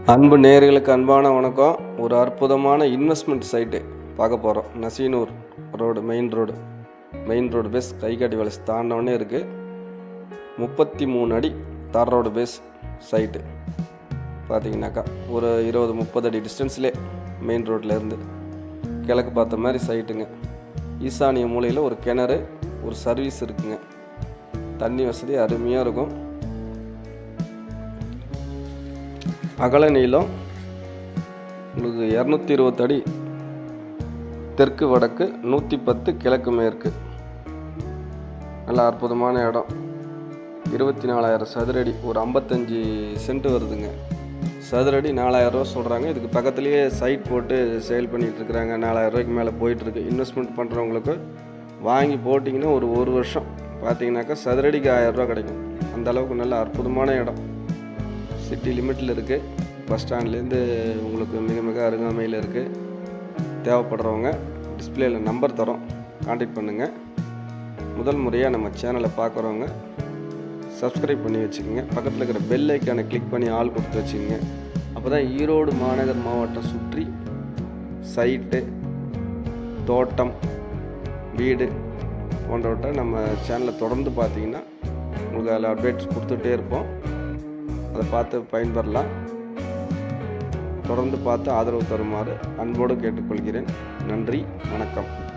அன்பு நேர்களுக்கு அன்பான வணக்கம். ஒரு அற்புதமான இன்வெஸ்ட்மெண்ட் சைட்டு பார்க்க போகிறோம் Nasiyanur road main road main road base கைகாட்டி வேலை தாண்டவனே இருக்குது முப்பத்தி மூணு அடி தார் ரோடு பேஸ் சைட்டு பார்த்தீங்கன்னாக்கா ஒரு இருபது முப்பது அடி டிஸ்டன்ஸ்லே மெயின் ரோட்லேருந்து கிழக்கு பார்த்த மாதிரி சைட்டுங்க ஈசானிய மூலையில் ஒரு கிணறு ஒரு சர்வீஸ் இருக்குங்க. தண்ணி வசதி அருமையாக இருக்கும். அகல நீளம் உங்களுக்கு இரநூத்தி இருபத்தடி அடி தெற்கு வடக்கு நூற்றி பத்து கிழக்கு மேற்கு. நல்ல அற்புதமான இடம். இருபத்தி நாலாயிரம் சதுரடி ஒரு ஐம்பத்தஞ்சு சென்ட் வருதுங்க. சதுரடி நாலாயிரரூவா சொல்கிறாங்க இதுக்கு பக்கத்துலேயே சைட் போட்டு சேல் பண்ணிகிட்டு இருக்கிறாங்க. நாலாயிரம் ரூபாய்க்கு மேலே போயிட்டுருக்கு. இன்வெஸ்ட்மெண்ட் பண்ணுறவங்களுக்கு வாங்கி போட்டிங்கன்னா ஒரு ஒரு வருஷம். பார்த்தீங்கன்னாக்கா சதுரடிக்கு ஆயிரரூவா கிடைக்கும். அந்த அளவுக்கு நல்ல அற்புதமான இடம். சிட்டி லிமிட்டில் இருக்குது பஸ் ஸ்டாண்ட்லேருந்து உங்களுக்கு மிக மிக அருகாமையில் இருக்குது தேவைப்படுறவங்க டிஸ்பிளேயில் நம்பர் தரோம். காண்டாக்ட் பண்ணுங்கள் முதல் முறையாக நம்ம சேனலை பார்க்குறவங்க சப்ஸ்கிரைப் பண்ணி வச்சுக்கோங்க. பக்கத்தில் இருக்கிற பெல் ஐக்கானை கிளிக் பண்ணி ஆள் கொடுத்து வச்சுக்கோங்க. அப்போ தான் ஈரோடு மாநகர் மாவட்டம் சுற்றி சைட்டு தோட்டம் வீடு போன்றவற்றை நம்ம சேனலை தொடர்ந்து பார்த்தீங்கன்னா உங்களுக்கு அதில் அப்டேட்ஸ் கொடுத்துட்டே இருப்போம். அதை பார்த்து பயன்பெறலாம். தொடர்ந்து பார்த்து ஆதரவு தருமாறு அன்போடு கேட்டுக்கொள்கிறேன். நன்றி வணக்கம்.